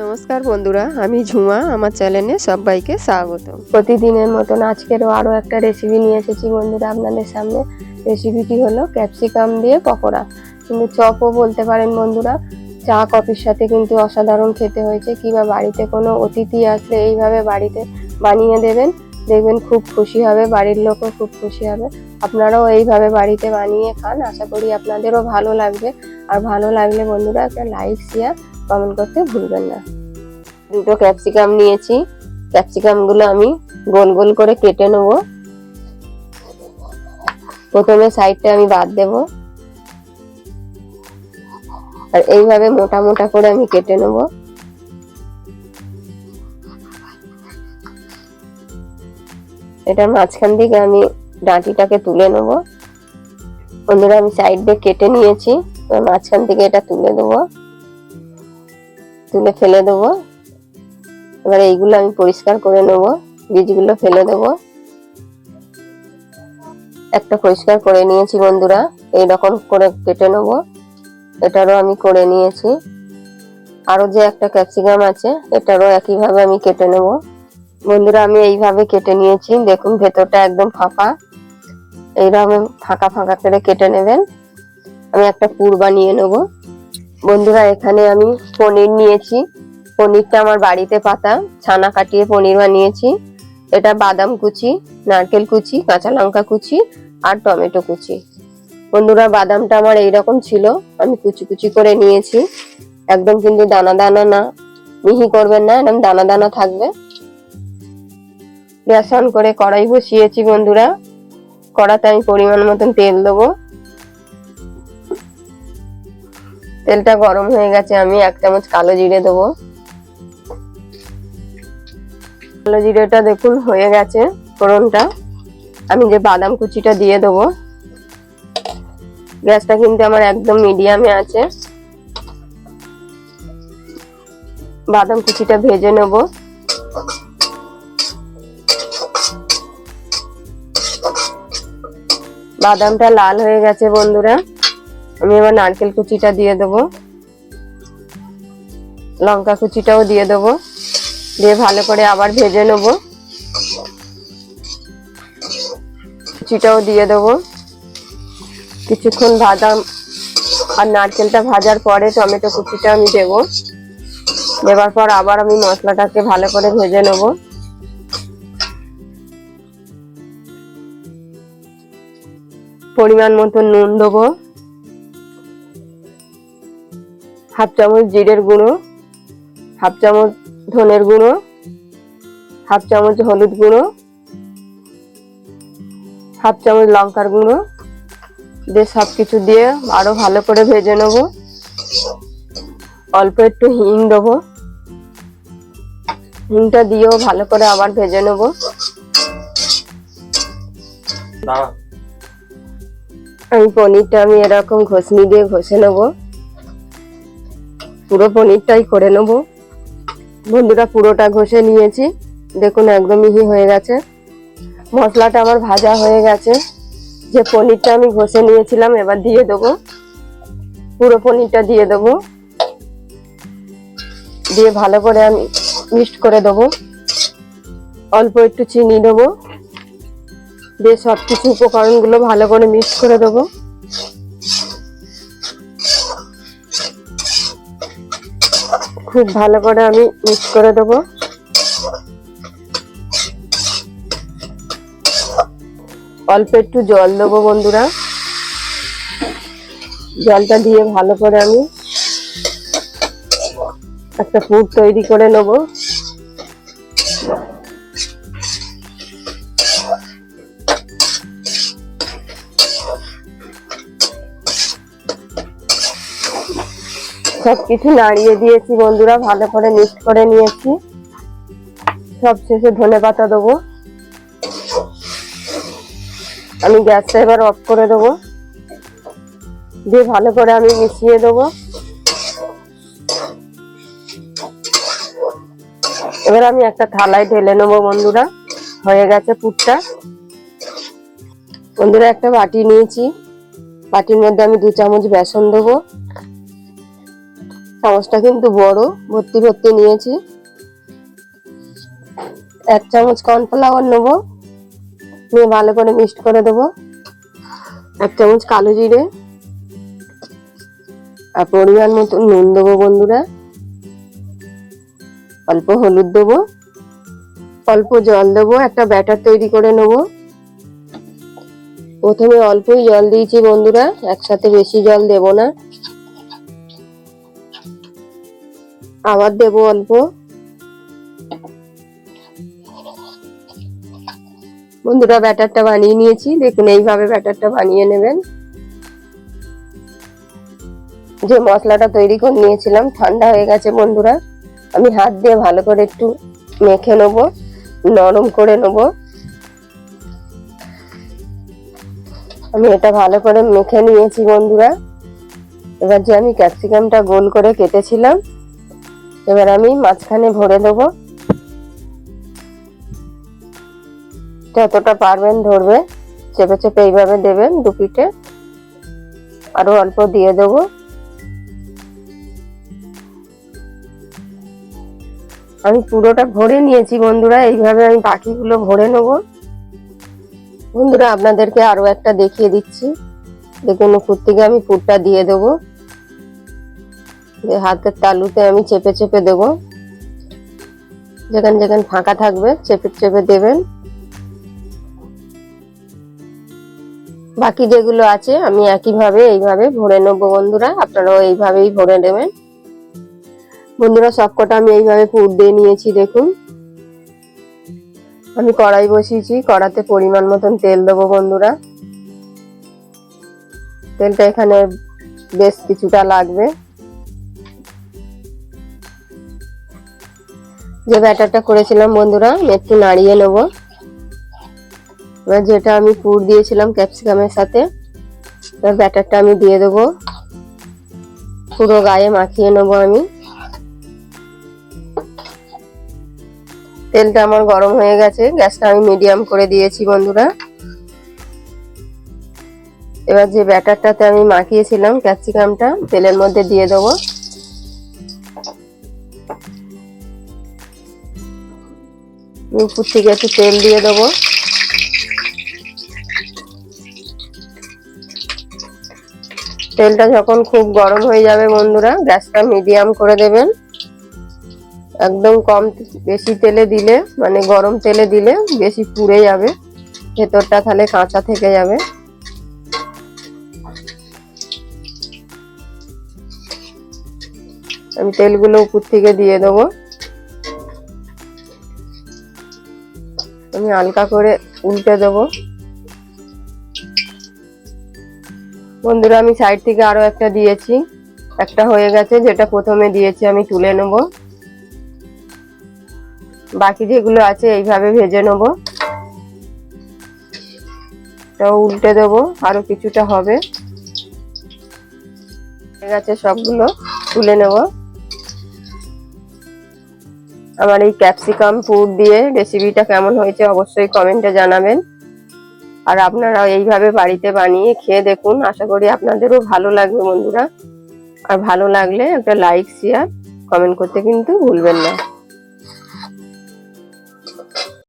নমস্কার বন্ধুরা, আমি ঝুমা, আমার চ্যানেলে সবাইকে স্বাগত প্রতিদিনের মতন আজকেরও আরও একটা রেসিপি নিয়ে এসেছি বন্ধুরা আপনাদের সামনে। রেসিপিটি হলো ক্যাপসিকাম দিয়ে পকোড়া। কিন্তু চপও বলতে পারেন বন্ধুরা, চা কফির সাথে কিন্তু অসাধারণ খেতে হয়েছে। কিংবা বাড়িতে কোনো অতিথি আসলে এইভাবে বাড়িতে বানিয়ে দেবেন, দেখবেন খুব খুশি হবে, বাড়ির লোকও খুব খুশি হবে। আপনারাও এইভাবে বাড়িতে বানিয়ে খান, আশা করি আপনাদেরও ভালো লাগবে। আর ভালো লাগলে বন্ধুরা একটা লাইক শেয়ার কমেন্ট করতে ভুলবেন না। দুটো ক্যাপসিকাম নিয়েছি। ক্যাপসিকামগুলো আমি গোল গোল করে কেটে নেব। প্রথমে সাইডটা আমি বাদ দেব। আর এইভাবে মোটা মোটা করে আমি কেটে নেব। এটার মাঝখান থেকে আমি ডাঁটিটাকে তুলে নেব। বন্ধুরা আমি সাইড দিয়ে কেটে নিয়েছি। মাঝখান থেকে এটা তুলে দেবো। তুলে ফেলে দেবো। এবার এইগুলো আমি পরিষ্কার করে নেব, বীজগুলো ফেলে দেবো। একটা পরিষ্কার করে নিয়েছি বন্ধুরা এই রকম করে কেটে নেব। এটারও আমি করে নিয়েছি। আরও যে একটা ক্যাপসিকাম আছে, এটারও একইভাবে আমি কেটে নেব। বন্ধুরা, আমি এইভাবে কেটে নিয়েছি, দেখুন ভেতরটা একদম ফাঁকা এইরকম ফাঁকা ফাঁকা করে কেটে নেবেন। আমি একটা পুর বানিয়ে নেব। বন্ধুরা, এখানে আমি পনির নিয়েছি। পনিরটা আমার বাড়িতে পাতা, ছানা কাটিয়ে পনির বানিয়েছি। এটা বাদাম কুচি, নারকেল কুচি, কাঁচা লঙ্কা কুচি আর টমেটো কুচি। বন্ধুরা, বাদামটা আমার এইরকম ছিল, আমি কুচি কুচি করে নিয়েছি। একদম কিন্তু দানা দানা না। মিহি করবেন না, একদম দানা দানা থাকবে। গ্যাস অন করে কড়াই বসিয়েছি বন্ধুরা। কড়াতে আমি পরিমাণ মতন তেল দেবো। তেলটা গরম হয়ে গেছে, আমি এক চামচ কালো জিরে দেবো। কালো জিরেটা দেখুন হয়ে গেছে, ফোড়নটা। আমি যে বাদাম কুচিটা দিয়ে দেবো, গ্যাসটা কিন্তু আমার একদম মিডিয়ামে আছে। বাদাম কুচিটা ভেজে নেব। বাদামটা লাল হয়ে গেছে বন্ধুরা। আমি এবার নারকেল কুচিটা দিয়ে দেবো। লঙ্কা কুচিটাও দিয়ে দেবো। দিয়ে ভালো করে আবার ভেজে নেব। কুচিটাও দিয়ে দেবো। কিছুক্ষণ বাদাম আর নারকেলটা ভাজার পরে টমেটো কুচিটা আমি দেবো। দেওয়ার পর আবার আমি মশলাটাকে ভালো করে ভেজে নেব। পরিমাণ মতো নুন দেবো। হাফ চামচ জিরের গুঁড়ো হাফ চামচ ধনের গুঁড়ো হাফ চামচ হলুদ গুঁড়ো হাফ চামচ লঙ্কার গুঁড়ো দিয়ে সব কিছু দিয়ে আরও ভালো করে ভেজে নেব। অল্প একটু হিং দেবো। হিংটা দিয়েও ভালো করে আবার ভেজে নেব। আমি পনিরটা আমি এরকম ঘষনি দিয়ে ঘষে নেব। পুরো পনিরটাই করে নেব। বন্ধুরা, পুরোটা ঘষে নিয়েছি। দেখুন একদম মিহি হয়ে গেছে। মশলাটা আমার ভাজা হয়ে গেছে। যে পনিরটা আমি ঘষে নিয়েছিলাম, এবার দিয়ে দেবো। পুরো পনিরটা দিয়ে দেবো। দিয়ে ভালো করে আমি মিক্সড করে দেবো। অল্প একটু চিনি দেবো। দিয়ে সব কিছু উপকরণগুলো ভালো করে মিক্স করে দেবো। খুব ভালো করে আমি মিক্স করে দেবো। অল্প একটু জল দেবো বন্ধুরা। জলটা দিয়ে ভালো করে আমি একটা পুর তৈরি করে নেব। সব কিছু নাড়িয়ে দিয়েছি বন্ধুরা, ভালো করে মিক্স করে নিয়েছি। সব শেষে ধনে পাতা দেবো। আমি গ্যাসটা এবার অফ করে দেবো। দিয়ে ভালো করে আমি মিশিয়ে দেবো। এবার আমি একটা থালায় ঢেলে নেব বন্ধুরা। হয়ে গেছে পুরটা। বন্ধুরা একটা বাটি নিয়েছি। বাটির মধ্যে আমি দু চামচ বেসন দেবো। চামচটা কিন্তু বড়, ভর্তি ভর্তি নিয়েছি। এক চামচ কর্নফ্লাওয়ার নেব, নিয়ে ভালো করে মিক্সড করে দেবো। এক চামচ কালো জিরে, আর পরিমাণ মতো নুন দেবো বন্ধুরা। অল্প হলুদ দেবো, অল্প জল দেবো, একটা ব্যাটার তৈরি করে নেব। প্রথমে অল্পই জল দিয়েছি বন্ধুরা, একসাথে বেশি জল দেব না। আবার দেবো অল্প। বন্ধুরা ব্যাটারটা বানিয়ে নিয়েছি, দেখুন এইভাবে ব্যাটারটা বানিয়ে নেবেন। যে মশলাটা তৈরি করে নিয়েছিলাম, ঠান্ডা হয়ে গেছে বন্ধুরা। আমি হাত দিয়ে ভালো করে একটু মেখে নেব, নরম করে নেব। আমি এটা ভালো করে মেখে নিয়েছি বন্ধুরা। এবার যে আমি ক্যাপসিকামটা গোল করে কেটেছিলাম এবার আমি মাঝখানে ভরে দেবো। যতটা পারবেন ধরবে, চেপে চেপে এইভাবে দেবেন দু পিঠে। আরও অল্প দিয়ে দেবো। আমি পুরোটা ভরে নিয়েছি বন্ধুরা, এইভাবে আমি বাকিগুলো ভরে নেব। বন্ধুরা, আপনাদেরকে আরও একটা দেখিয়ে দিচ্ছি। দেখুন, উপর থেকে আমি পুরটা দিয়ে দেবো। হাতের তালুতে আমি চেপে চেপে দেবো। যেখানে যেখানে ফাঁকা থাকবে, চেপে চেপে দেবেন। বাকি যেগুলো আছে, আমি একইভাবে, এইভাবে ভরে নেব বন্ধুরা। আপনারাও এইভাবেই ভরে নেবেন। বন্ধুরা, সবকটা আমি এইভাবে পুর দিয়ে নিয়েছি, দেখুন। আমি কড়াই বসিয়েছি, কড়াতে পরিমাণ মতন তেল দেবো বন্ধুরা। তেলটা এখানে বেশ কিছুটা লাগবে। যে ব্যাটারটা করেছিলাম বন্ধুরা, আমি একটু নাড়িয়ে নেব। এবার যেটা আমি পুর দিয়েছিলাম ক্যাপসিকামের সাথে, এবার ব্যাটারটা আমি দিয়ে দেবো। পুরো গায়ে মাখিয়ে নেব আমি। তেলটা আমার গরম হয়ে গেছে, গ্যাসটা আমি মিডিয়াম করে দিয়েছি বন্ধুরা। এবার যে ব্যাটারটাতে আমি মাখিয়েছিলাম ক্যাপসিকামটা, তেলের মধ্যে দিয়ে দেবো। উপর থেকে একটু তেল দিয়ে দেবো। তেলটা যখন খুব গরম হয়ে যাবে বন্ধুরা, গ্যাসটা মিডিয়াম করে দেবেন। একদম কম বেশি তেলে দিলে মানে গরম তেলে দিলে বেশি পুড়ে যাবে। ভেতরটা তাহলে কাঁচা থেকে যাবে। আমি তেলগুলো উপর থেকে দিয়ে দেবো। আমি হালকা করে উল্টে দেবো। বন্ধুরা, আমি সাইড থেকে আরও একটা দিয়েছি। একটা হয়ে গেছে, যেটা প্রথমে দিয়েছি আমি তুলে নেব। বাকি যেগুলো আছে এইভাবে ভেজে নেব। তাও উল্টে দেবো, আরও কিছুটা হবে। হয়ে গেছে সবগুলো তুলে নেব। আমার এই ক্যাপসিকাম ফুড দিয়ে রেসিপিটা কেমন হয়েছে অবশ্যই কমেন্টে জানাবেন। আর আপনারা এইভাবে বাড়িতে বানিয়ে খেয়ে দেখুন, আশা করি আপনাদেরও ভালো লাগবে বন্ধুরা। আর ভালো লাগলে একটা লাইক শেয়ার কমেন্ট করতে কিন্তু ভুলবেন না।